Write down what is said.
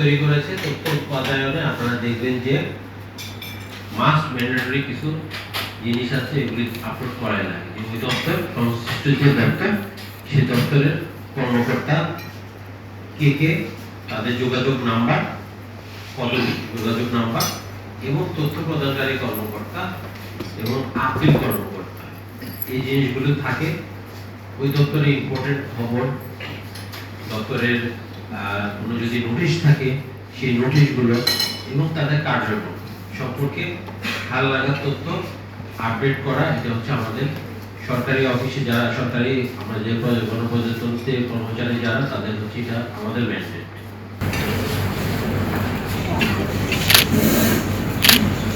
তৈরি করেছে, তথ্য বাতায়নে আপনারা দেখবেন যে মাস্ট ম্যান্ডেটরি কিছু জিনিস আছে এগুলি আপলোড করাই লাগে। ওই দপ্তর সংশ্লিষ্ট যে দপ্তর সেই দপ্তরের কর্মকর্তা কে কে, তাদের যোগাযোগ নাম্বার পদবি যোগাযোগ নাম্বার এবং তথ্য প্রদানকারী কর্মকর্তা এবং আপিল কর্মকর্তা। এই জিনিসগুলো থাকে। ওই দপ্তরে ইম্পর্টেন্ট খবর, দপ্তরের কোনো যদি নোটিশ থাকে, সেই নোটিশগুলো এবং তাদের কার্যক্রম সম্পর্কে হাল লাগার তথ্য আপডেট করা, এটা হচ্ছে আমাদের সরকারি অফিসে যারা, সরকারি আমরা যে প্রজ- গণপ্রজাতন্ত্রের কর্মচারী যারা, তাদের হচ্ছে এটা আমাদের ম্যান্ডেট